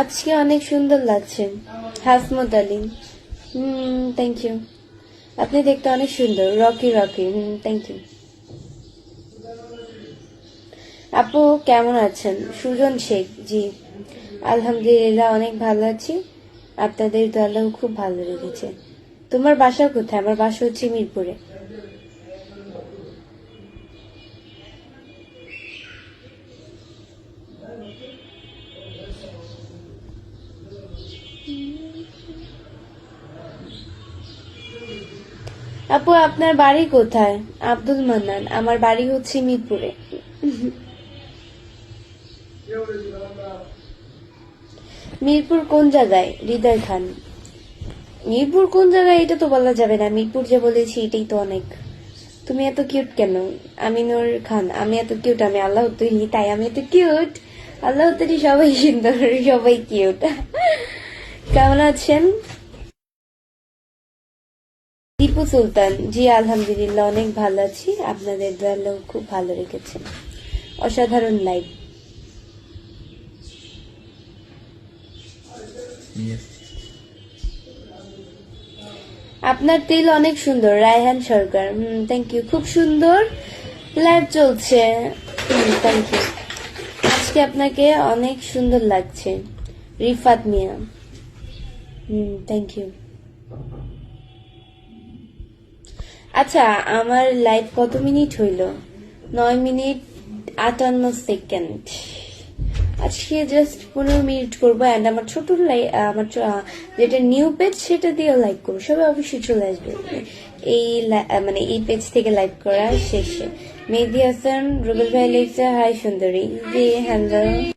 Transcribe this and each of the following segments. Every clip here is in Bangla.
আজকে অনেক সুন্দর লাগছে। হাসমত আলী। হুম থ্যাংক ইউ আপনি দেখতে অনেক সুন্দর। Rocky Rocky hmm thank you আপু, কেমন আছেন? সুজন শেখ, জি। আলহামদুলিল্লাহ, অনেক ভালো আছি। আপনাদের দলেও খুব ভালো লেগেছে। তোমার বাসা কোথায়? আমার বাসা হচ্ছে মিরপুরে। আপু, আপনার বাড়ি কোথায়? আব্দুল মান্নান, আমার বাড়ি হচ্ছে মিরপুরে। মিরপুর কোন জায়গায়? হৃদয় খান। মিরপুর কোন জায়গায়? এটা তো বলা যাবে না। মিরপুর যে বলেছি, এটাই তো অনেক। তুমি এত কিউট কেন? আমিনুর খান, আমি এত কিউট আমি আল্লাহ তৈরি, তাই আমি এত কিউট আল্লাহ তৈরি সবাই সুন্দর, সবাই কিউট কেমন আছেন? দীপু সুলতান, জি, আলহামদুলিল্লাহ, অনেক ভালো আছি। আপনাদের দয়ালেও খুব ভালো রেখেছেন। অসাধারণ লাইভ আপনার তেল অনেক সুন্দর, রায়হান সরকার। থ্যাংক ইউ খুব সুন্দর লাইভ চলছে। থ্যাংক ইউ আজকে আপনাকে অনেক সুন্দর লাগছে। রিফাত মিয়া। হুম থ্যাংক ইউ আচ্ছা আমার লাইভ কত মিনিট হইল? নয় মিনিট আটান্ন সেকেন্ড আজকে জাস্ট পনেরো মিনিট করব অ্যান্ড আমার ছোট লাই- আমার যেটা নিউ পেজ সেটা দিয়েও লাইক করব। সবাই অবশ্যই চলে আসবে। এই মানে এই পেজ থেকে লাইভ করা শেষে। মেহেদি হাসান, রুবেল ভাই লিখছে হাই সুন্দরী। জি, হ্যালো।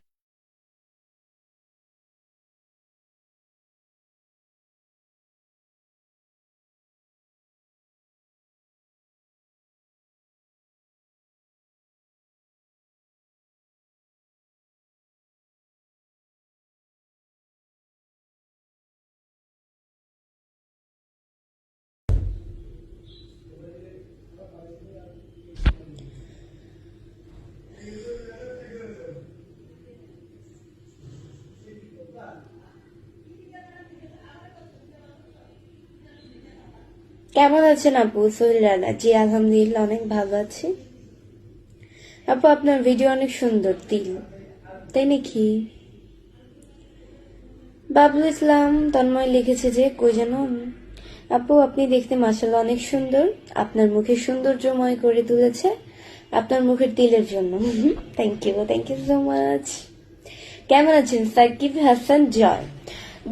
কেমন আছেন আপু? সোহেল রানা জি, আলহামদুলিল্লাহ, অনেক ভালো আছি। আপু, আপনার ভিডিও অনেক সুন্দর, তিল। তাই নাকি? বাবুল ইসলাম তন্ময় লিখেছে যে, কই যেন? আপু, আপনি দেখতে মাসাল্লাহ অনেক সুন্দর। আপনার মুখে সৌন্দর্যময় করে তুলেছে। আপনার মুখের তিলের জন্য। Thank you thank you so much কেমন আছেন, সাকিব হাসান জয়?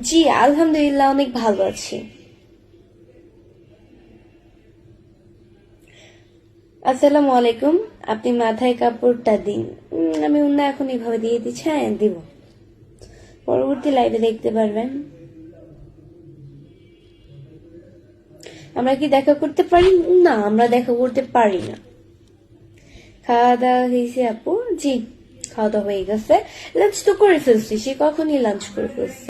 জি, আলহামদুলিল্লাহ, অনেক ভালো আছি। আসসালামু আলাইকুম। আপনি মাথায় কাপড়টা দিন। আমি অন্য এখন এইভাবে দিয়ে দিচ্ছি হ্যাঁ দিব। পরবর্তী লাইভে দেখতে পারবেন। আমরা কি দেখা করতে পারি? না, আমরা দেখা করতে পারি না। খাওয়া দাওয়া হয়েছে আপু? জি, খাওয়া দাওয়া হয়ে গেছে। লাঞ্চ তো করে ফেলছি, সে কখনই লাঞ্চ করে ফেলছি